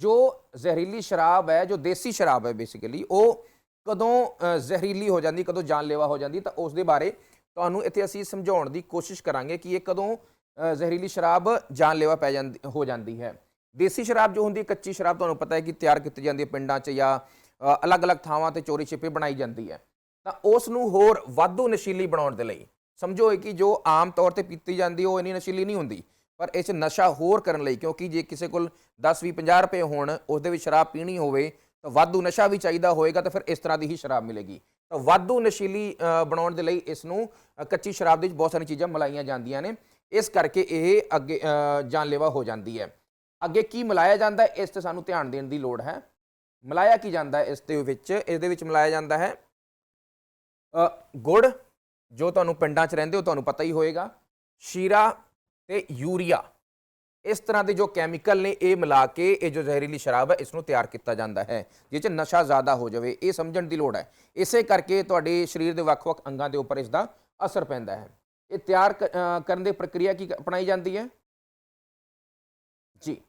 ਜੋ ਜ਼ਹਿਰੀਲੀ ਸ਼ਰਾਬ ਹੈ, ਜੋ ਦੇਸੀ ਸ਼ਰਾਬ ਹੈ ਬੇਸਿਕਲੀ ਉਹ ਕਦੋਂ ਜ਼ਹਿਰੀਲੀ ਹੋ ਜਾਂਦੀ, ਕਦੋਂ ਜਾਨਲੇਵਾ ਹੋ ਜਾਂਦੀ, ਤਾਂ ਉਸ ਦੇ ਬਾਰੇ ਤੁਹਾਨੂੰ ਇੱਥੇ ਅਸੀਂ ਸਮਝਾਉਣ ਦੀ ਕੋਸ਼ਿਸ਼ ਕਰਾਂਗੇ ਕਿ ਇਹ ਕਦੋਂ ਜ਼ਹਿਰੀਲੀ ਸ਼ਰਾਬ ਜਾਨਲੇਵਾ ਪੈ ਜਾਂਦੀ, ਹੋ ਜਾਂਦੀ ਹੈ। ਦੇਸੀ ਸ਼ਰਾਬ ਜੋ ਹੁੰਦੀ ਹੈ, ਕੱਚੀ ਸ਼ਰਾਬ ਤੁਹਾਨੂੰ ਪਤਾ ਹੈ ਕਿ ਤਿਆਰ ਕੀਤੀ ਜਾਂਦੀ ਹੈ ਪਿੰਡਾਂ 'ਚ ਜਾਂ ਅਲੱਗ-ਅਲੱਗ ਥਾਵਾਂ ਤੇ ਚੋਰੀ ਛਿਪੇ ਬਣਾਈ ਜਾਂਦੀ ਹੈ। ਤਾਂ ਉਸ ਨੂੰ ਹੋਰ ਵਾਧੂ ਨਸ਼ੀਲੀ ਬਣਾਉਣ ਦੇ ਲਈ ਸਮਝੋ ਕਿ ਜੋ ਆਮ ਤੌਰ ਤੇ ਪੀਤੀ ਜਾਂਦੀ ਉਹ ਇੰਨੀ ਨਸ਼ੀਲੀ ਨਹੀਂ ਹੁੰਦੀ। ਪਰ ਇਸ 'ਚ ਨਸ਼ਾ ਹੋਰ ਕਰਨ ਲਈ, ਕਿਉਂਕਿ ਜੇ ਕਿਸੇ ਕੋਲ 10 20 50 ਰੁਪਏ ਹੋਣ ਉਸ ਦੇ ਵਿੱਚ ਸ਼ਰਾਬ ਪੀਣੀ ਹੋਵੇ, ਤਾਂ ਵਾਧੂ ਨਸ਼ਾ ਵੀ ਚਾਹੀਦਾ ਹੋਏਗਾ, ਤਾਂ ਫਿਰ ਇਸ ਤਰ੍ਹਾਂ ਦੀ ਹੀ ਸ਼ਰਾਬ ਮਿਲੇਗੀ। ਤਾਂ ਵਾਧੂ ਨਸ਼ੀਲੀ ਬਣਾਉਣ ਦੇ ਲਈ ਇਸ ਨੂੰ ਕੱਚੀ ਸ਼ਰਾਬ ਦੇ ਵਿੱਚ ਬਹੁਤ ਸਾਰੀਆਂ ਚੀਜ਼ਾਂ ਮਿਲਾਈਆਂ ਜਾਂਦੀਆਂ ਨੇ। ਇਸ ਕਰਕੇ ਇਹ ਅੱਗੇ ਜਾਨਲੇਵਾ ਹੋ ਜਾਂਦੀ ਹੈ। ਅੱਗੇ ਕੀ ਮਿਲਾਇਆ ਜਾਂਦਾ ਹੈ, ਇਸ ਤੇ ਸਾਨੂੰ ਧਿਆਨ ਦੇਣ ਦੀ ਲੋੜ ਹੈ। ਮਿਲਾਇਆ ਕੀ ਜਾਂਦਾ ਹੈ, ਇਸ ਦੇ ਵਿੱਚ ਇਸ ਦੇ ਵਿੱਚ ਮਿਲਾਇਆ ਜਾਂਦਾ ਹੈ ਗੁੜ, ਜੋ ਤੁਹਾਨੂੰ ਪਿੰਡਾਂ 'ਚ ਰਹਿੰਦੇ ਹੋ, ਤੁਹਾਨੂੰ ਪਤਾ ਹੀ ਹੋਏਗਾ। ਸ਼ੀਰਾ ਤੇ ਯੂਰੀਆ। ਇਸ ਤਰ੍ਹਾਂ ਦੇ ਜੋ ਕੈਮੀਕਲ ਨੇ ਇਹ ਮਿਲਾ ਕੇ ਇਹ ਜੋ ਜ਼ਹਿਰੀਲੀ ਸ਼ਰਾਬ ਹੈ ਇਸ ਨੂੰ ਤਿਆਰ ਕੀਤਾ ਜਾਂਦਾ ਹੈ ਜਿਸ 'ਚ ਨਸ਼ਾ ਜ਼ਿਆਦਾ ਹੋ ਜਾਵੇ, ਇਹ ਸਮਝਣ ਦੀ ਲੋੜ ਹੈ। ਇਸੇ ਕਰਕੇ ਤੁਹਾਡੇ ਸਰੀਰ ਦੇ ਵੱਖ-ਵੱਖ ਅੰਗਾਂ ਦੇ ਉੱਪਰ ਇਸ ਦਾ ਅਸਰ ਪੈਂਦਾ ਹੈ। ਇਹ ਤਿਆਰ ਕ- ਕਰਨ ਦੀ ਪ੍ਰਕਿਰਿਆ ਕੀ ਅਪਣਾਈ ਜਾਂਦੀ ਹੈ? ਜੀ।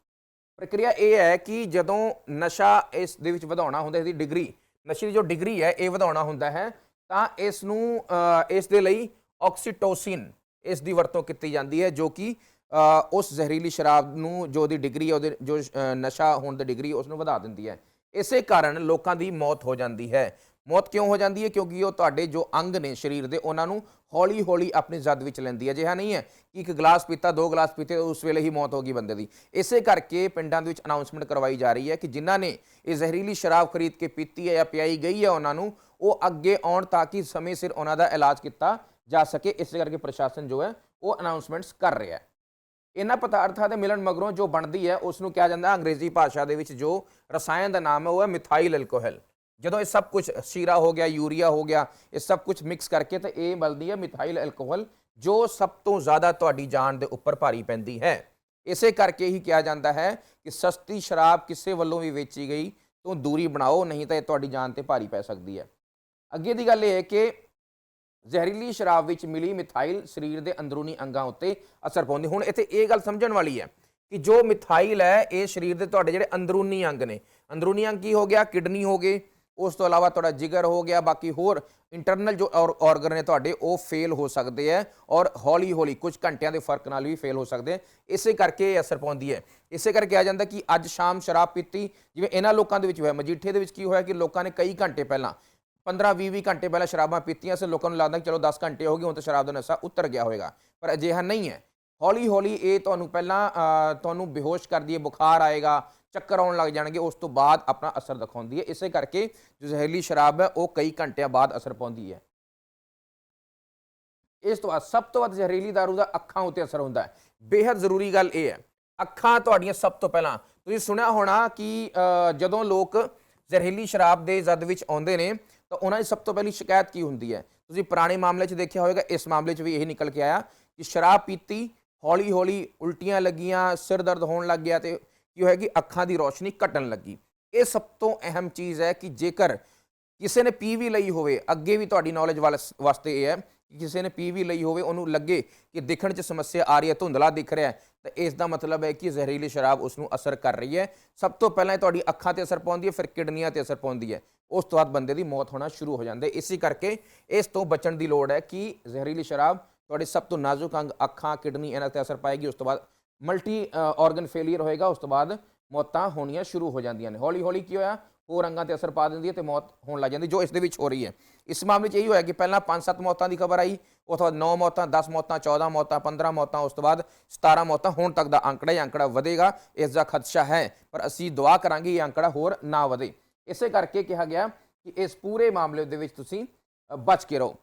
ਪ੍ਰਕਿਰਿਆ ਇਹ ਹੈ ਕਿ ਜਦੋਂ ਨਸ਼ਾ ਇਸ ਦੇ ਵਿੱਚ ਵਧਾਉਣਾ ਹੁੰਦਾ, ਇਹਦੀ ਡਿਗਰੀ, ਨਸ਼ੇ ਦੀ ਜੋ ਡਿਗਰੀ ਹੈ, ਇਹ ਵਧਾਉਣਾ ਹੁੰਦਾ ਹੈ, ਤਾਂ ਇਸ ਨੂੰ ਇਸ ਦੇ ਲਈ ਆਕਸੀਟੋਸਿਨ ਇਸ ਦੀ ਵਰਤੋਂ ਕੀਤੀ ਜਾਂਦੀ ਹੈ, ਜੋ ਕਿ ਉਸ ਜ਼ਹਿਰੀਲੀ ਸ਼ਰਾਬ ਨੂੰ, ਜੋ ਦੀ ਡਿਗਰੀ ਉਹਦੇ, ਜੋ ਨਸ਼ਾ ਹੋਣ ਦੀ ਡਿਗਰੀ ਉਸ ਨੂੰ ਵਧਾ ਦਿੰਦੀ ਹੈ। ਇਸੇ ਕਾਰਨ ਲੋਕਾਂ ਦੀ ਮੌਤ ਹੋ ਜਾਂਦੀ ਹੈ। ਮੌਤ ਕਿਉਂ ਹੋ ਜਾਂਦੀ ਹੈ? ਕਿਉਂਕਿ ਉਹ ਤੁਹਾਡੇ ਜੋ ਅੰਗ ਨੇ ਸਰੀਰ ਦੇ, ਉਹਨਾਂ ਨੂੰ ਹੌਲੀ ਹੌਲੀ ਆਪਣੀ ਜ਼ਦ ਵਿੱਚ ਲੈਂਦੀ ਹੈ। ਅਜਿਹਾ ਨਹੀਂ ਹੈ ਕਿ ਇੱਕ ਗਲਾਸ ਪੀਤਾ, ਦੋ ਗਲਾਸ ਪੀਤੇ, ਉਸ ਵੇਲੇ ਹੀ ਮੌਤ ਹੋ ਗਈ ਬੰਦੇ ਦੀ। ਇਸੇ ਕਰਕੇ ਪਿੰਡਾਂ ਦੇ ਵਿੱਚ ਅਨਾਉਂਸਮੈਂਟ ਕਰਵਾਈ ਜਾ ਰਹੀ ਹੈ ਕਿ ਜਿਨ੍ਹਾਂ ਨੇ ਇਹ ਜ਼ਹਿਰੀਲੀ ਸ਼ਰਾਬ ਖਰੀਦ ਕੇ ਪੀਤੀ ਹੈ ਜਾਂ ਪਿਆਈ ਗਈ ਹੈ ਉਹਨਾਂ ਨੂੰ, ਉਹ ਅੱਗੇ ਆਉਣ ਤਾਂ ਕਿ ਸਮੇਂ ਸਿਰ ਉਹਨਾਂ ਦਾ ਇਲਾਜ ਕੀਤਾ ਜਾ ਸਕੇ, ਇਸ ਕਰਕੇ ਪ੍ਰਸ਼ਾਸਨ ਜੋ ਹੈ, ਉਹ ਅਨਾਉਂਸਮੈਂਟਸ ਕਰ ਰਿਹਾ ਹੈ। ਇਹਨਾਂ ਪਦਾਰਥਾਂ ਦੇ ਮਿਲਣ ਮਗਰੋਂ ਜੋ ਬਣਦੀ ਹੈ ਉਸ ਨੂੰ ਕਿਹਾ ਜਾਂਦਾ ਅੰਗਰੇਜ਼ੀ ਭਾਸ਼ਾ ਦੇ ਵਿੱਚ ਜੋ ਰਸਾਇਣ ਦਾ ਨਾਮ ਹੈ, ਉਹ ਹੈ ਮਿਥਾਈਲ ਐਲਕੋਹਲ ਜਦੋਂ ਇਹ ਸਭ ਕੁਝ ਸ਼ੀਰਾ ਹੋ ਗਿਆ, ਯੂਰੀਆ ਹੋ ਗਿਆ, ਇਹ ਸਭ ਕੁਝ ਮਿਕਸ ਕਰਕੇ ਤਾਂ ਇਹ ਬਣਦੀ ਹੈ ਮਿਥਾਈਲ ਐਲਕੋਹਲ ਜੋ ਸਭ ਤੋਂ ਜ਼ਿਆਦਾ ਤੁਹਾਡੀ ਜਾਨ ਦੇ ਉੱਪਰ ਭਾਰੀ ਪੈਂਦੀ ਹੈ। ਇਸੇ ਕਰਕੇ ਹੀ ਕਿਹਾ ਜਾਂਦਾ ਹੈ ਕਿ ਸਸਤੀ ਸ਼ਰਾਬ ਕਿਸੇ ਵੱਲੋਂ ਵੀ ਵੇਚੀ ਗਈ ਤੋਂ ਦੂਰੀ ਬਣਾਓ, ਨਹੀਂ ਤਾਂ ਇਹ ਤੁਹਾਡੀ ਜਾਨ ਤੇ ਭਾਰੀ ਪੈ ਸਕਦੀ ਹੈ। ਅੱਗੇ ਦੀ ਗੱਲ ਇਹ ਹੈ ਕਿ ਜ਼ਹਿਰੀਲੀ ਸ਼ਰਾਬ ਵਿੱਚ ਮਿਲੀ ਮਿਥਾਈਲ ਸਰੀਰ ਦੇ ਅੰਦਰੂਨੀ ਅੰਗਾਂ ਉੱਤੇ ਅਸਰ ਪਾਉਂਦੀ ਹੁਣ ਇੱਥੇ ਇਹ ਗੱਲ ਸਮਝਣ ਵਾਲੀ ਹੈ ਕਿ ਜੋ ਮਿਥਾਈਲ ਹੈ, ਇਹ ਸਰੀਰ ਦੇ ਤੁਹਾਡੇ ਜਿਹੜੇ ਅੰਦਰੂਨੀ ਅੰਗ ਨੇ, ਅੰਦਰੂਨੀ ਅੰਗ ਕੀ ਹੋ ਗਿਆ? ਕਿਡਨੀ ਹੋ ਗਏ। ਉਸ ਤੋਂ ਇਲਾਵਾ ਤੁਹਾਡਾ ਜਿਗਰ ਹੋ ਗਿਆ, ਬਾਕੀ ਹੋਰ ਇੰਟਰਨਲ ਜੋ ਆਰਗਨ ਨੇ ਤੁਹਾਡੇ, ਉਹ ਫੇਲ ਹੋ ਸਕਦੇ ਆ ਔਰ ਹੌਲੀ ਹੌਲੀ ਕੁਝ ਘੰਟਿਆਂ ਦੇ ਫ਼ਰਕ ਨਾਲ ਵੀ ਫੇਲ ਹੋ ਸਕਦੇ ਆ ਇਸੇ ਕਰਕੇ ਇਹ ਅਸਰ ਪਾਉਂਦੀ ਹੈ। ਇਸੇ ਕਰਕੇ ਆ ਜਾਂਦਾ ਕਿ ਅੱਜ ਸ਼ਾਮ ਸ਼ਰਾਬ ਪੀਤੀ, ਜਿਵੇਂ ਇਹਨਾਂ ਲੋਕਾਂ ਦੇ ਵਿੱਚ ਹੋਇਆ, ਮਜੀਠੇ ਦੇ ਵਿੱਚ ਕੀ ਹੋਇਆ ਕਿ ਲੋਕਾਂ ਨੇ ਕਈ ਘੰਟੇ ਪਹਿਲਾਂ 15 20 20 ਘੰਟੇ ਪਹਿਲਾਂ ਸ਼ਰਾਬਾਂ ਪੀਤੀਆਂ ਸੀ ਲੋਕਾਂ ਨੂੰ ਲੱਗਦਾ ਕਿ ਚਲੋ 10 ਘੰਟੇ ਹੋ ਗਏ ਹੁਣ ਤਾਂ ਸ਼ਰਾਬ ਦਾ ਨਸ਼ਾ ਉਤਰ ਗਿਆ ਹੋਵੇਗਾ। ਪਰ ਅਜਿਹਾ ਨਹੀਂ ਹੈ। ਹੌਲੀ ਹੌਲੀ ਇਹ ਤੁਹਾਨੂੰ ਪਹਿਲਾਂ ਅ, ਤੁਹਾਨੂੰ ਬੇਹੋਸ਼ ਕਰਦੀ ਹੈ ਬੁਖਾਰ ਆਏਗਾ ਚੱਕਰ ਆਉਣ ਲੱਗ ਜਾਣਗੇ ਉਸ ਤੋਂ ਬਾਅਦ ਆਪਣਾ ਅਸਰ ਦਿਖਾਉਂਦੀ ਹੈ। ਇਸੇ ਕਰਕੇ ਜੋ ਜ਼ਹਿਰੀਲੀ ਸ਼ਰਾਬ ਹੈ ਉਹ ਕਈ ਘੰਟਿਆਂ ਬਾਅਦ ਅਸਰ ਪਾਉਂਦੀ ਹੈ। ਇਸ ਤੋਂ ਬਾਅਦ ਸਭ ਤੋਂ ਵੱਧ ਜ਼ਹਿਰੀਲੀ ਦਾਰੂ ਦਾ ਅੱਖਾਂ ਉੱਤੇ ਅਸਰ ਹੁੰਦਾ ਹੈ। ਬੇहद ਜ਼ਰੂਰੀ ਗੱਲ ਇਹ ਹੈ ਅੱਖਾਂ ਤੁਹਾਡੀਆਂ ਸਭ ਤੋਂ ਪਹਿਲਾਂ ਤੁਸੀਂ ਸੁਣਿਆ ਹੋਣਾ ਕਿ ਜਦੋਂ ਲੋਕ ਜ਼ਹਿਰੀਲੀ ਸ਼ਰਾਬ ਦੇ ਜ਼ਦ ਵਿੱਚ ਆਉਂਦੇ ਨੇ ਤਾਂ ਉਹਨਾਂ ਦੀ ਸਭ ਤੋਂ ਪਹਿਲੀ ਸ਼ਿਕਾਇਤ ਕੀ ਹੁੰਦੀ ਹੈ? ਤੁਸੀਂ ਪੁਰਾਣੇ ਮਾਮਲੇ 'ਚ ਦੇਖਿਆ ਹੋਵੇਗਾ, ਇਸ ਮਾਮਲੇ 'ਚ ਵੀ ਇਹ ਨਿਕਲ ਕੇ ਆਇਆ ਕਿ ਸ਼ਰਾਬ ਪੀਤੀ ਹੌਲੀ ਹੌਲੀ ਉਲਟੀਆਂ ਲੱਗੀਆਂ, ਸਿਰ ਦਰਦ ਹੋਣ ਲੱਗ ਗਿਆ ਤੇ ਕੀ ਹੋਇਆ ਕਿ ਅੱਖਾਂ ਦੀ ਰੋਸ਼ਨੀ ਘਟਣ ਲੱਗੀ। ਇਹ ਸਭ ਤੋਂ ਅਹਿਮ ਚੀਜ਼ ਹੈ ਕਿ ਜੇਕਰ ਕਿਸੇ ਨੇ ਪੀ ਵੀ ਲਈ ਹੋਵੇ, ਅੱਗੇ ਵੀ ਤੁਹਾਡੀ ਨੌਲੇਜ ਵਾਸਤੇ ਇਹ ਹੈ ਕਿ ਕਿਸੇ ਨੇ ਪੀ ਵੀ ਲਈ ਹੋਵੇ, ਉਹਨੂੰ ਲੱਗੇ ਕਿ ਦਿਖਣ 'ਚ ਸਮੱਸਿਆ ਆ ਰਹੀ ਹੈ, ਧੁੰਦਲਾ ਦਿਖ ਰਿਹਾ ਤਾਂ ਇਸ ਦਾ ਮਤਲਬ ਹੈ ਕਿ ਜ਼ਹਿਰੀਲੀ ਸ਼ਰਾਬ ਉਸ ਨੂੰ ਅਸਰ ਕਰ ਰਹੀ ਹੈ। ਸਭ ਤੋਂ ਪਹਿਲਾਂ ਇਹ ਤੁਹਾਡੀ ਅੱਖਾਂ ਤੇ ਅਸਰ ਪਾਉਂਦੀ ਹੈ, ਫਿਰ ਕਿਡਨੀਆਂ ਤੇ ਅਸਰ ਪਾਉਂਦੀ ਹੈ। ਉਸ ਤੋਂ ਬਾਅਦ ਬੰਦੇ ਦੀ ਮੌਤ ਹੋਣਾ ਸ਼ੁਰੂ ਹੋ ਜਾਂਦੇ। ਹੈ ਇਸੇ ਕਰਕੇ ਇਸ ਤੋਂ ਬਚਣ ਦੀ ਲੋੜ ਹੈ ਕਿ ਜ਼ਹਿਰੀਲੀ ਸ਼ਰਾਬ ਤੁਹਾਡੇ ਸਭ ਤੋਂ ਨਾਜ਼ੁਕ ਅੰਗ, ਅੱਖਾਂ, ਕਿਡਨੀ, ਇਹਨਾਂ ਤੇ ਅਸਰ ਪਾਏਗੀ, ਉਸ ਤੋਂ ਬਾਅਦ ਮਲਟੀ ਆਰਗਨ ਫੇਲਿਅਰ ਹੋਏਗਾ, ਉਸ ਤੋਂ ਬਾਅਦ ਮੌਤਾਂ ਹੋਣੀਆਂ ਸ਼ੁਰੂ ਹੋ ਜਾਂਦੀਆਂ ਨੇ। ਹੌਲੀ ਹੌਲੀ ਕੀ ਹੋਇਆ? ਹੋਰ ਅੰਗਾਂ ਤੇ ਅਸਰ ਪਾ ਦਿੰਦੀ ਹੈ ਤੇ ਮੌਤ ਹੋਣ ਲੱਗ ਜਾਂਦੀ ਜੋ ਇਸ ਦੇ ਵਿੱਚ ਹੋ ਰਹੀ ਹੈ। ਇਸ ਮਾਮਲੇ 'ਚ ਇਹੀ ਹੋਇਆ ਕਿ ਪਹਿਲਾਂ 5-7 ਮੌਤਾਂ ਦੀ ਖਬਰ ਆਈ, ਉਸ ਤੋਂ ਬਾਅਦ 9 ਮੌਤਾਂ 10 ਮੌਤਾਂ 14 ਮੌਤਾਂ 15 ਮੌਤਾਂ, ਉਸ ਤੋਂ ਬਾਅਦ 17 ਮੌਤਾਂ ਹੁਣ ਤੱਕ ਦਾ ਅੰਕੜਾ ਹੀ ਅੰਕੜਾ ਵਧੇਗਾ, ਇਸ ਦਾ ਖਦਸ਼ਾ ਹੈ। ਪਰ ਅਸੀਂ ਦੁਆ ਕਰਾਂਗੇ ਇਹ ਅੰਕੜਾ ਹੋਰ ਨਾ ਵਧੇ। ਇਸੇ ਕਰਕੇ ਕਿਹਾ ਗਿਆ ਕਿ ਇਸ ਪੂਰੇ ਮਾਮਲੇ ਦੇ ਵਿੱਚ ਤੁਸੀਂ ਬਚ ਕੇ ਰਹੋ।